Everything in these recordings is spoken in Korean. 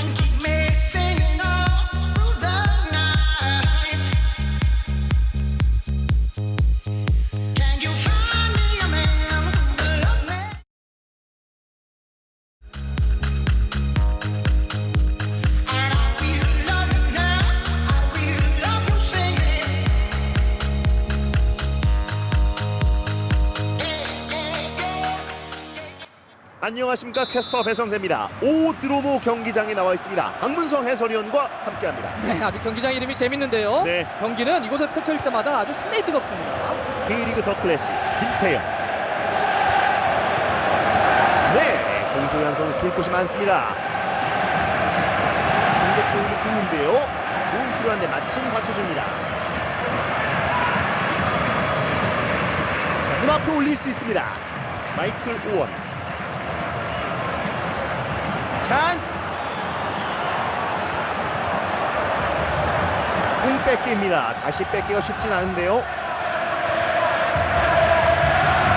funky. 안녕하십니까 캐스터 배성재입니다. 오드로모 경기장에 나와 있습니다. 박문성 해설위원과 함께합니다. 네, 아주 경기장 이름이 재밌는데요. 네. 경기는 이곳을 펼쳐질 때마다 아주 상당히 뜨겁습니다. K리그 더 클래식 김태형. 네, 공소현 선수 줄 곳이 많습니다. 공격적으로 죽는데요. 도움 필요한데 마침 받쳐줍니다. 앞으로 올릴 수 있습니다. 마이클 오원. 찬스. 공 뺏기입니다. 다시 뺏기가 쉽진 않은데요.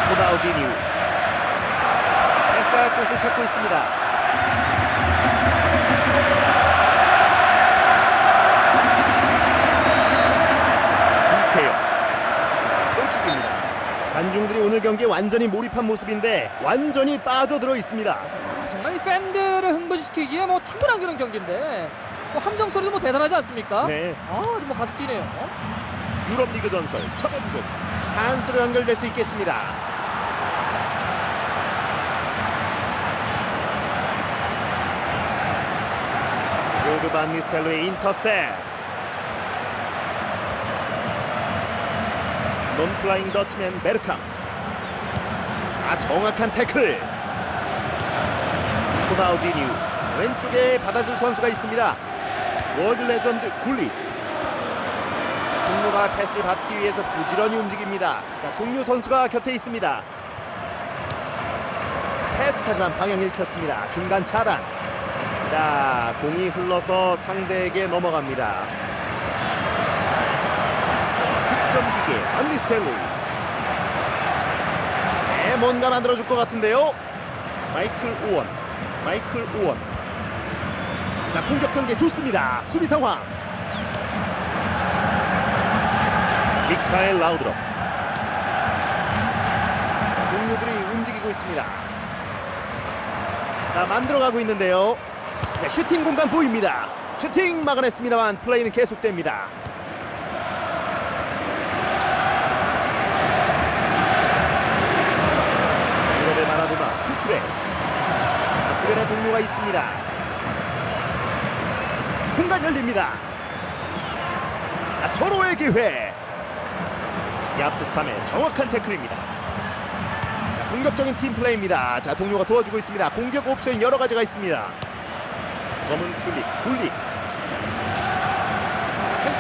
호나우지뉴 패스할 곳을 찾고 있습니다. 관중들이 오늘 경기에 완전히 몰입한 모습인데 완전히 빠져들어 있습니다. 아, 정말 이 팬들을 흥분시키기에 뭐 충분한 그런 경기인데 뭐 함성 소리도 뭐 대단하지 않습니까? 네, 아, 정말 가슴 뛰네요. 유럽 리그 전설 차범근 찬스로 연결될 수 있겠습니다. 로드 반 니스텔로의 인터셉 논플라잉 더치맨 베르캄 아 정확한 태클 호나우지뉴 왼쪽에 받아줄 선수가 있습니다 월드 레전드 굴릿 동료가 패스를 받기 위해서 부지런히 움직입니다. 자, 동료 선수가 곁에 있습니다. 패스 하지만 방향 읽혔습니다. 중간 차단. 자, 공이 흘러서 상대에게 넘어갑니다. 득점 기계 안리스텔로이. 네, 뭔가 만들어줄 것 같은데요. 마이클 오원. 마이클 오원. 자, 공격 전개 좋습니다. 수비 상황. 미카엘 라우드롭 동료들이 움직이고 있습니다 자 만들어가고 있는데요 자, 슈팅 공간 보입니다 슈팅 막아냈습니다만 플레이는 계속됩니다 유럽의 자, 주변에 동료가 있습니다 공간 열립니다 아, 절호의 기회 야프스탐의 정확한 태클입니다. 자, 공격적인 팀 플레이입니다. 자, 동료가 도와주고 있습니다. 공격 옵션 여러 가지가 있습니다. 검은 튤립, 굴릿.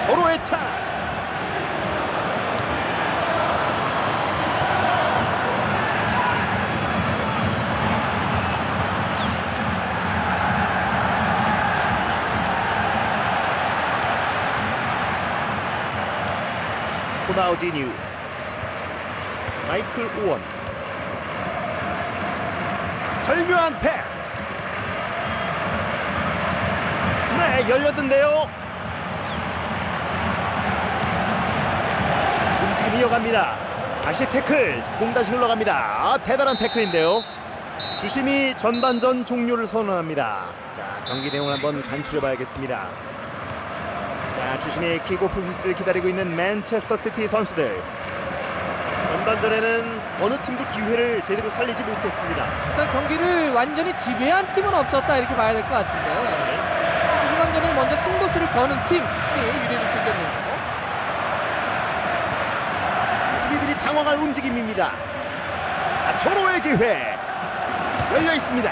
서로의 찬스. 호나우지뉴 마이클 오원. 절묘한 패스. 네 열렸는데요. 움직임 이어갑니다. 다시 태클. 공 다시 흘러갑니다. 아, 대단한 태클인데요. 주심이 전반전 종료를 선언합니다. 자 경기 내용을 한번 간추려 봐야겠습니다 자, 주심의 킥오프 휘스를 기다리고 있는 맨체스터 시티 선수들. 전반전에는 어느 팀도 기회를 제대로 살리지 못했습니다. 일단 경기를 완전히 지배한 팀은 없었다 이렇게 봐야 될 것 같은데 후반전에 먼저 승부수를 거는 팀이 유리를 생겼네요. 수비들이 당황할 움직임입니다. 아, 절호의 기회 열려 있습니다.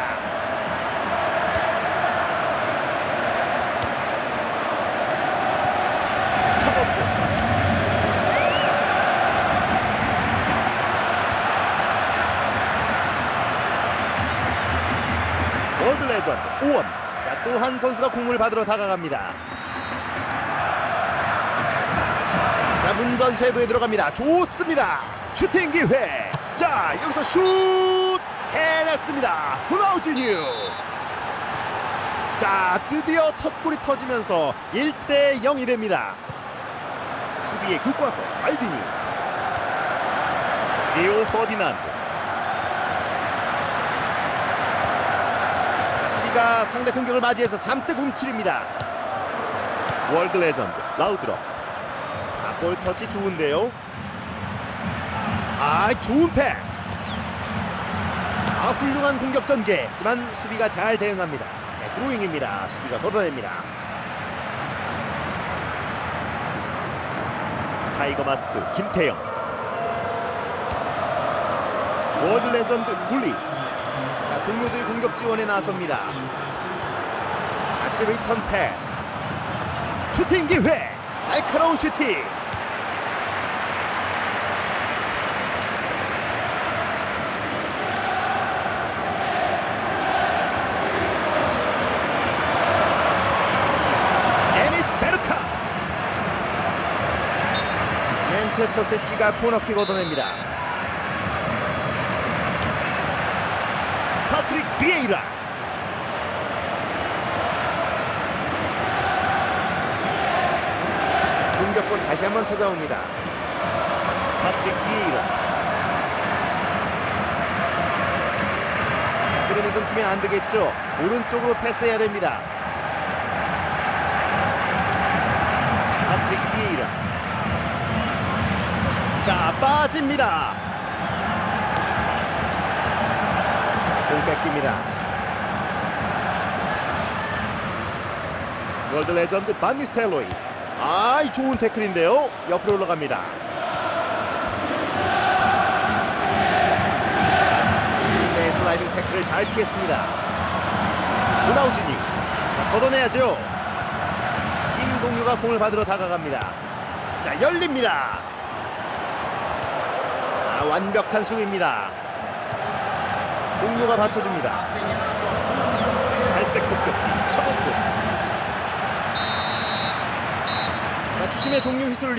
차범근 레전드 오원 또한 선수가 공을 받으러 다가갑니다. 자 문전 쇄도에 들어갑니다. 좋습니다. 슈팅 기회. 자 여기서 슛 해냈습니다. 호나우지뉴 자, 드디어 첫 골이 터지면서 1대 0이 됩니다. 수비의 교과서 알디니. 리오 퍼디난드. 자, 수비가 상대 공격을 맞이해서 잠뜩 움츠립니다. 월드 레전드 라우드럽. 아, 볼 터치 좋은데요. 아, 좋은 패스. 아, 훌륭한 공격 전개. 하지만 수비가 잘 대응합니다. 네, 드로잉입니다. 수비가 걷어냅니다. 타이거 마스크 김태형. 월드 레전드 굴리. 자, 동료들 공격 지원에 나섭니다. 다시 리턴 패스. 슈팅 기회. 날카로운 슈팅. 맨체스터 시티가 코너킥 얻어냅니다 파트릭 비에이라. 공격권 다시 한번 찾아옵니다. 파트릭 비에이라. 흐름이 끊기면 안 되겠죠? 오른쪽으로 패스해야 됩니다. 비에이라. 자 빠집니다 공 뺏깁니다 월드 레전드 반니스텔로이 아 이 좋은 태클인데요 옆으로 올라갑니다 상대의 슬라이딩 태클을 잘 피했습니다 자, 걷어내야죠 김동유가 공을 받으러 다가갑니다. 자 열립니다. 아, 완벽한 수비입니다. 동료가 받쳐줍니다. 갈색 폭격기 처음고 자, 주심의 종료 휘슬을